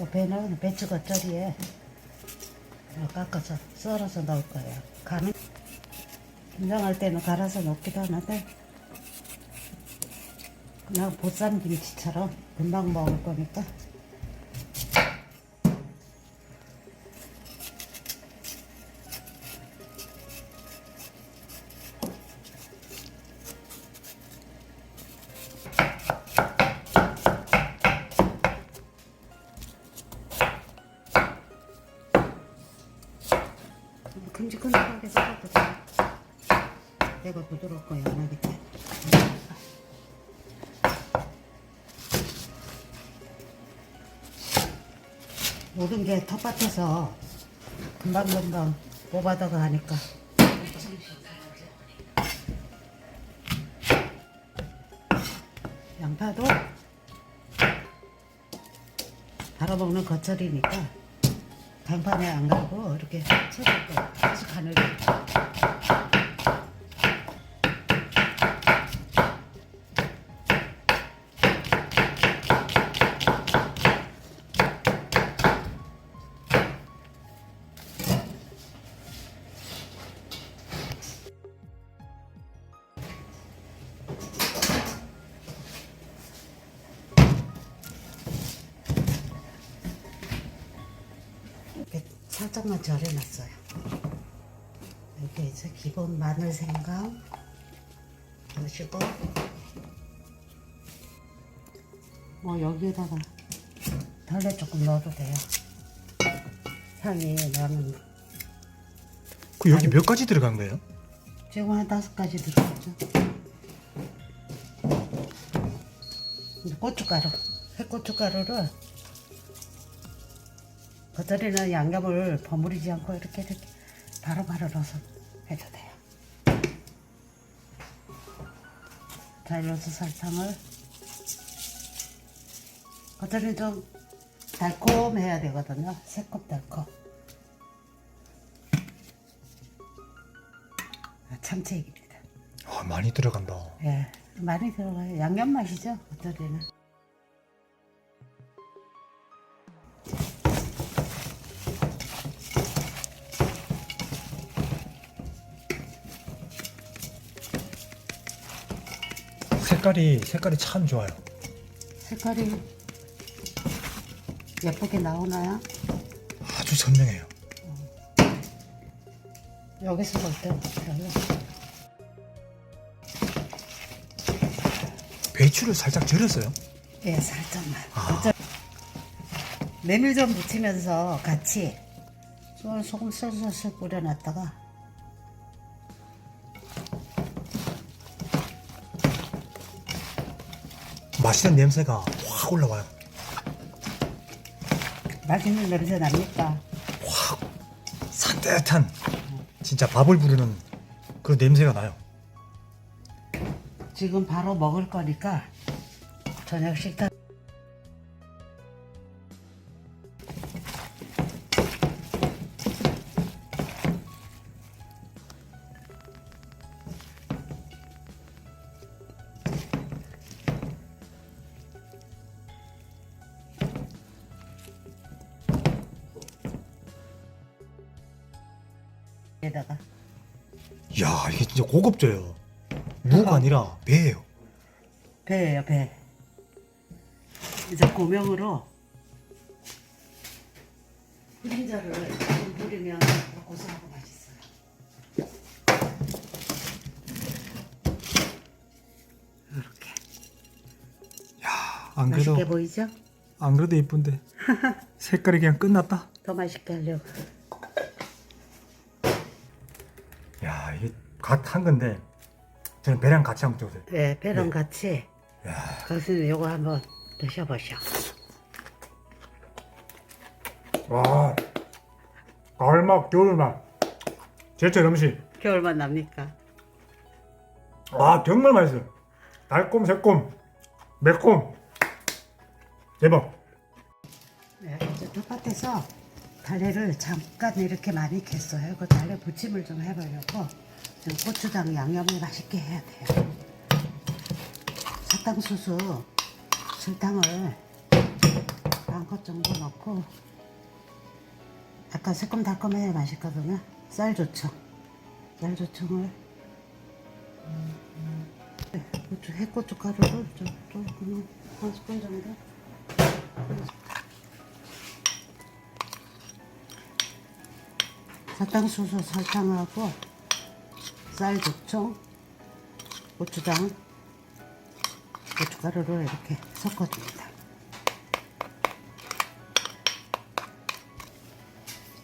이 배는 배추 겉절이에 깎아서 썰어서 넣을 거예요. 간은 김장할 때는 갈아서 넣기도 하는데 그냥 보쌈 김치처럼 금방 먹을 거니까 내가 부드럽고 연하기 때문에. 모든 게 텃밭에서 금방금방 뽑아다가 하니까 양파도 바로 먹는 겉절이니까 강판에 안 가고 이렇게 쳐줄 거야. 그래서 간을 살짝만 절여놨어요. 이렇게 해서 기본 마늘 생강 넣으시고 뭐 여기에다가 달래 조금 넣어도 돼요. 향이 나는 그 여기 몇 가지 들어간 거예요? 지금 한 다섯 가지 들어갔죠. 이제 고춧가루,黑고춧가루를 겉절이는 양념을 버무리지 않고 이렇게 이렇게 바로바로 넣어서 해도 돼요. 자, 이어서 설탕을 겉절이는 좀 달콤해야 되거든요. 새콤달콤. 아, 참치액입니다. 아 많이 들어간다. 예, 많이 들어가요. 양념 맛이죠, 겉절이는. 색깔이 색깔이 참 좋아요. 색깔이 예쁘게 나오나요? 아주 선명해요. 여기서 볼때 어때요? 배추를 살짝 절였어요. 예, 살짝만. 아. 겉절- 메밀 좀 묻히면서 같이 소- 소금 슬슬슬 뿌려놨다가 맛있는 냄새가 확 올라와요. 맛있는 냄새 납니까? 확 산뜻한 진짜 밥을 부르는 그런 냄새가 나요. 지금 바로 먹을 거니까 저녁 식단 에다가 이야 이게 진짜 고급져요. 무가 아니라 배예요. 배예요 배 이제 고명으로 후림자를 좀 뿌리면 더 고소하고 맛있어요 이렇게 야, 안 그래도 맛있게 보이죠? 안 그래도 이쁜데 색깔이 그냥 끝났다. 더 맛있게 하려고 야 이게 갓한 건데 저는 배랑 같이 한번 줘보세요. 네 배랑 네. 같이. 야. 거기서 요거 한번 드셔보셔 와 가을맛 겨울맛 제철 음식. 겨울만 납니까? 와 정말 맛있어요. 달콤 새콤 매콤. 대박. 네, 이제 텃밭에서 달래를 잠깐 이렇게 많이 캤어요. 그 달래 부침을 좀 해보려고. 좀 고추장 양념을 맛있게 해야 돼요. 사탕수수 설탕을 반컷 정도 넣고 약간 새콤달콤해야 맛있거든요. 쌀조청, 쌀조청을 네, 고추, 해고추 가루를 좀 조금 한 스푼 정도. 사탕수수 설탕하고 쌀 조청, 고추장, 고춧가루를 이렇게 섞어줍니다.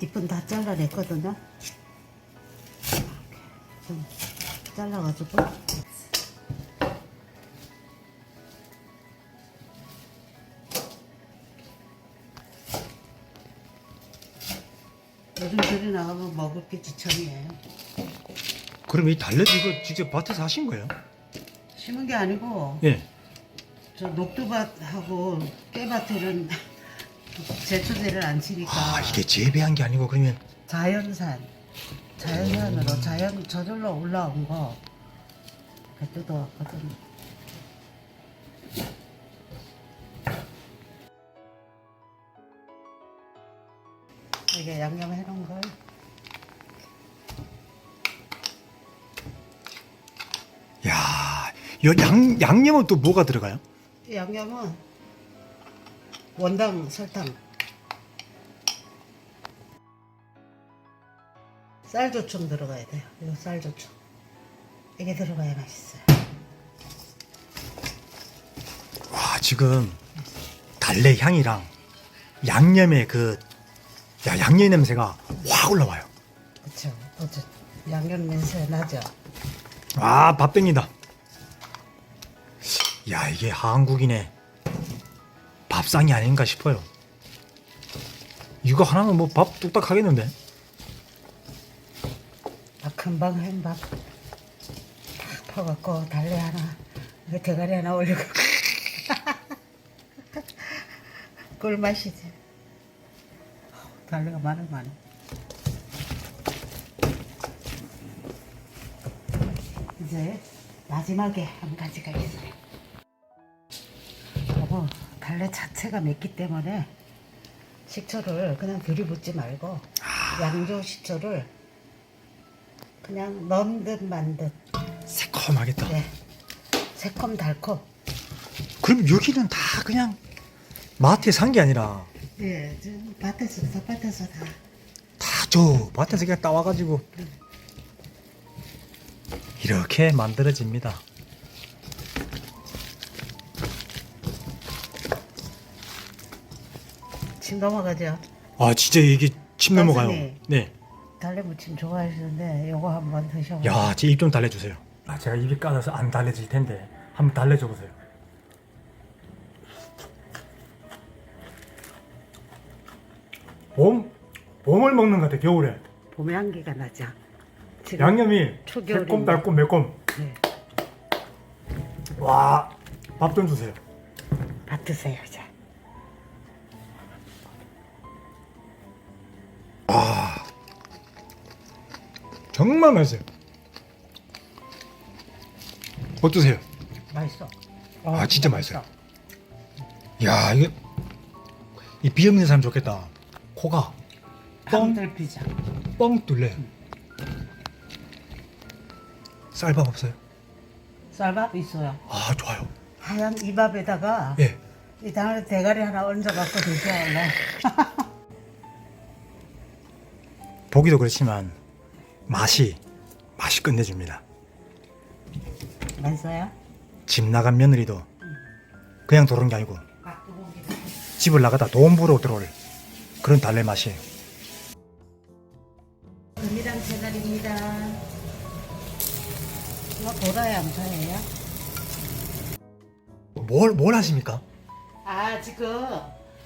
잎은 다 잘라냈거든요. 좀 잘라가지고 요즘 들이 나가면 먹을 게 지천이에요. 그럼 이 달래도 이거 직접 밭에서 하신 거예요? 심은 게 아니고 예. 저 녹두밭하고 깨밭에는 제초제를 안 치니까 아 이게 재배한 게 아니고 그러면 자연산 자연산으로 자연 저절로 올라온 거 이렇게 뜯어왔거든 이게 양념 해 놓은 걸 양, 양념은 또 뭐가 들어가요? 이 양념은 원당 설탕 쌀조청 들어가야 돼요 이거 쌀조청 이게 들어가야 맛있어요 와 지금 달래 향이랑 양념의 그 야, 양념 냄새가 확 올라와요. 그쵸 어째 양념 냄새 나죠 아, 밥 땡긴다. 야, 이게 한국인의 밥상이 아닌가 싶어요. 이거 하나는 뭐밥 뚝딱 하겠는데? 아, 금방 한밥. 퍼갖고 달래 하나 그 대가리 하나 올리고. 꿀맛이지. 달래가 많아 많아. 이제 마지막에 한 가지가 있어요 여보 달래 자체가 맵기 때문에 식초를 그냥 들이붓지 말고 양조 식초를 그냥 넣은 듯 만 듯. 새콤하겠다. 네. 새콤 달콤. 그럼 여기는 다 그냥 마트에 산 게 아니라 예, 지금 밭에서 텃밭에서 다. 다저 밭에서 그냥 따와가지고 이렇게 만들어집니다. 침 넘어가죠. 아 진짜 이게 침 넘어가요. 선생님. 네. 달래 무침 좋아하시는데 요거 한번 드셔보세요. 야, 제 입 좀 달래주세요. 아, 제가 입이 까져서 안 달래질 텐데 한번 달래줘 보세요. 봄, 봄을 먹는 것 같아 겨울에. 봄의 향기가 나죠. 지금 양념이 초겨울인데. 새콤 달콤 매콤. 네, 와, 밥 좀 주세요. 밭 드세요 이제. 정말 맛있어요. 어떠세요? 맛있어. 아, 진짜 맛있어요. 야, 이게 이 비염있는 사람 좋겠다. 코가 뻥, 뻥들 피자. 뻥 뚫려요. 쌀밥 없어요? 쌀밥 있어요. 아, 좋아요. 하얀 이 밥에다가 예. 이 다음에 대가리 하나 얹어 갖고 드셔야 보기도 그렇지만 맛이 맛이 끝내줍니다. 맛있어요? 집 나간 며느리도 그냥 들어오는 게 아니고. 집을 나가다 돈 벌어 들어올 그런 달래 맛이에요. 금이랑 채널입니다. 이거 보라 양파예요. 뭘, 뭘 하십니까? 아 지금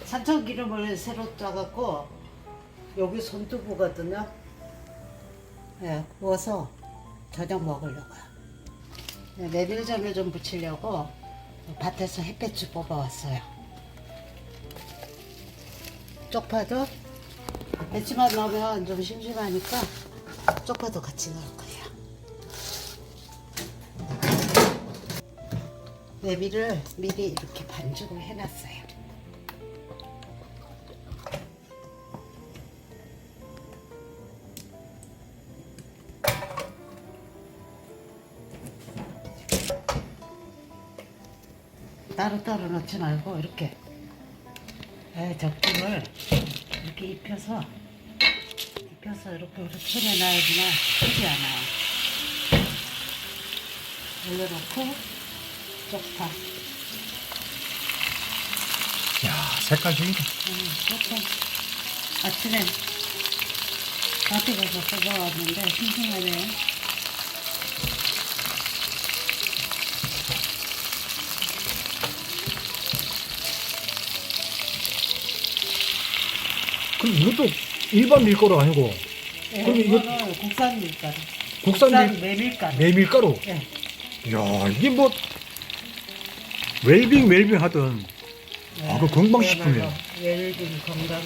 산천 기름을 새로 짜갖고 여기 손두부거든요. 예, 구워서 저녁 먹으려고요. 네, 메밀전을 좀 부치려고 밭에서 햇볕을 뽑아왔어요. 쪽파도 멸치만 넣으면 좀 심심하니까 쪽파도 같이 넣을 거예요. 메밀을 미리 이렇게 반죽을 해놨어요. 따로 따로 넣지 말고 이렇게 에, 적국을 이렇게 입혀서 입혀서 이렇게 이렇게 쳐내놔야지만 크지 않아요. 올려놓고 쪽파, 야 색깔 죽이네. 음, 쪽파. 아침에 마트 가서 뽑아왔는데 싱싱하네요. 그럼 이것도 일반 밀가루 아니고 네, 그럼 이거- 이거는 국산 밀가루, 국산 국산 밀, 메밀가루. 메밀가루. 네. 야 이게 뭐 웰빙 웰빙 하던 아, 그 건강식품이에요. 웰빙 건강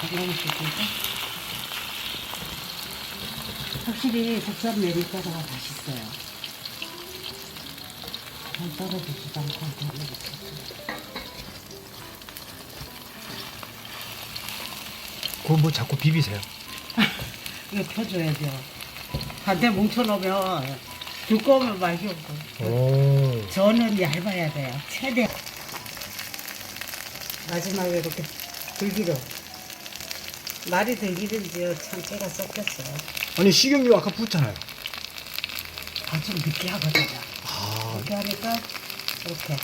건강식품이죠. 확실히 국산 메밀가루가 맛있어요. 잘 떨어지지도 않고 잘 먹었어요. 그거 뭐 자꾸 비비세요. 이거 펴줘야죠. 한테 뭉쳐놓으면 두꺼우면 맛이 없고. 오. 저는 얇아야 돼요. 최대. 마지막에 이렇게 들기름. 말이 들기름지요. 참깨가 섞였어요. 아니 식용유 아까 붓잖아요. 아, 좀 느끼하거든요. 아 이렇게 하니까 이렇게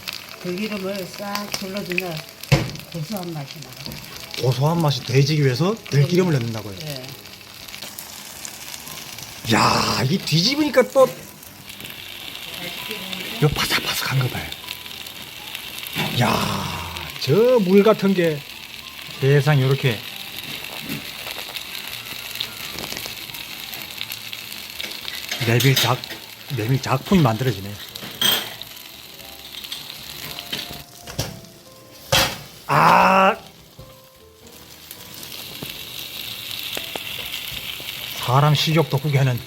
들기름을 싹 둘러주면 고소한 맛이 나요. 고소한 맛이 더해지기 위해서 들기름을 넣는다고요. 네. 야, 이 뒤집으니까 또 이거 바삭바삭한 거 봐요. 야, 저 물 같은 게 세상 이렇게 메밀 작 메밀 작품이 만들어지네. 아, 사람 식욕 돋구게 하는.